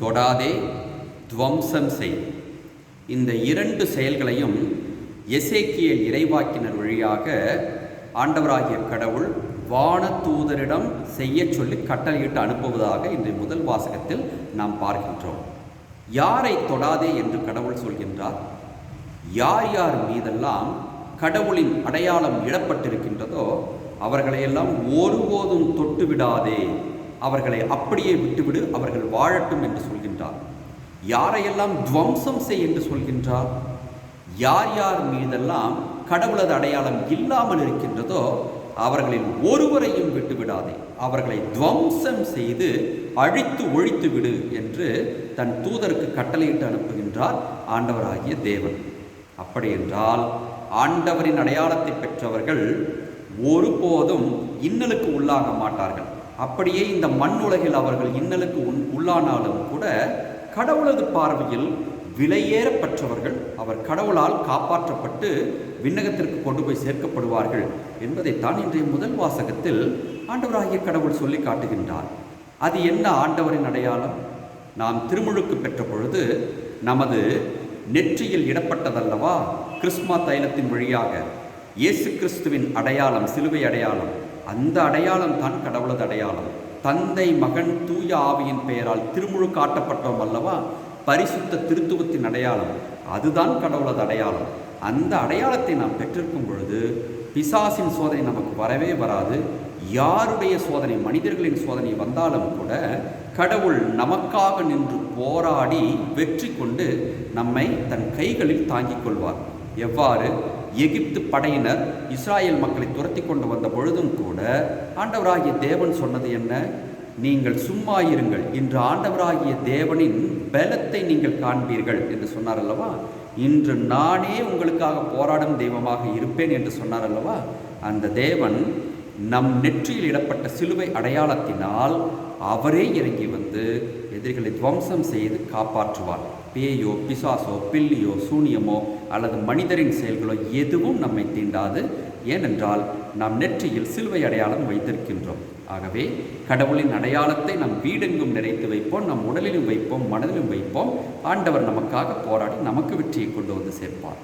தொடாதே துவம்சம் செய். இந்த இரண்டு செயல்களையும் எசேக்கிய இறைவாக்கினர் வழியாக ஆண்டவராகிய கடவுள் வான தூதரிடம் செய்ய சொல்லி கட்டளையிட்டு அனுப்புவதாக இன்று முதல் வாசகத்தில் நாம் பார்க்கின்றோம். யாரை தொடாதே என்று கடவுள் சொல்கின்றார்? யார் யார் மீதெல்லாம் கடவுளின் அடையாளம் இடப்பட்டிருக்கின்றதோ அவர்களையெல்லாம் ஒருபோதும் தொட்டு விடாதே அவர்களை அப்படியே விட்டுவிடு அவர்கள் வாழட்டும் என்று சொல்கின்றார். யாரையெல்லாம் துவம்சம் செய் என்று சொல்கின்றார்? யார் யார் மீதெல்லாம் கடவுளது அடையாளம் இல்லாமல் இருக்கின்றதோ அவர்களில் ஒருவரையும் விட்டுவிடாதே. அவர்களை துவம்சம் செய்து அழித்து ஒழித்து விடு என்று தன் தூதருக்கு கட்டளையிட்டு அனுப்புகின்றார் ஆண்டவராகிய தேவன். அப்படியென்றால் ஆண்டவரின் அடையாளத்தை பெற்றவர்கள் ஒருபோதும் இன்னலுக்கு உள்ளாக மாட்டார்கள். அப்படியே இந்த மண் உலகில் அவர்கள் இன்னலுக்கு உன் உள்ளானாலும் கூட கடவுளது பார்வையில் விலையேறப்பற்றவர்கள் அவர் கடவுளால் காப்பாற்றப்பட்டு விண்ணகத்திற்கு கொண்டு போய் சேர்க்கப்படுவார்கள் என்பதைத்தான் இன்றைய முதல் வாசகத்தில் ஆண்டவராகிய கடவுள் சொல்லி காட்டுகின்றார். அது என்ன ஆண்டவரின் அடையாளம்? நாம் திருமுழுக்கு பெற்ற பொழுது நமது நெற்றியில் இடப்பட்டதல்லவா? கிறிஸ்மா தைலத்தின் வழியாக இயேசு கிறிஸ்துவின் அடையாளம் சிலுவை அடையாளம் அந்த அடையாளம் தான் கடவுளது அடையாளம். தந்தை மகன் தூய ஆவியின் பெயரால் திருமுழு காட்டப்பட்டோம் அல்லவா? பரிசுத்த திருத்துவத்தின் அடையாளம். அதுதான் கடவுளது அடையாளம். அந்த அடையாளத்தை நாம் பெற்றிருக்கும் பொழுது பிசாசின் சோதனை நமக்கு வரவே வராது. யாருடைய சோதனை மனிதர்களின் சோதனை வந்தாலும் கூட கடவுள் நமக்காக நின்று போராடி வெற்றி கொண்டு நம்மை தன் கைகளில் தாங்கிக் கொள்வார். எவ்வாறு எகிப்து படையினர் இஸ்ராயேல் மக்களை துரத்தி கொண்டு வந்த பொழுதும் கூட ஆண்டவராகிய தேவன் சொன்னது என்ன? நீங்கள் சும்மா இருங்கள். இன்று ஆண்டவராகிய தேவனின் பலத்தை நீங்கள் காண்பீர்கள் என்று சொன்னார் அல்லவா இன்று நானே உங்களுக்காக போராடும் தெய்வமாக இருப்பேன் என்று சொன்னார் அல்லவா அந்த தேவன் நம் நெற்றியில் இடப்பட்ட சிலுவை அடையாளத்தினால் அவரே இறங்கி வந்து எதிரிகளை துவம்சம் செய்து காப்பாற்றுவார். பேயோ பிசாசோ பில்லியோ சூனியமோ அல்லது மனிதரின் செயல்களோ எதுவும் நம்மை தீண்டாது. ஏனென்றால் நாம் நெற்றியில் சிலுவை அடையாளம் வைத்திருக்கின்றோம். ஆகவே கடவுளின் அடையாளத்தை நம் வீடெங்கும் நிறைத்து வைப்போம் நம் உடலிலும் வைப்போம் மனதிலும் வைப்போம். ஆண்டவர் நமக்காக போராடி நமக்கு வெற்றியை கொண்டு வந்து சேர்ப்பார்.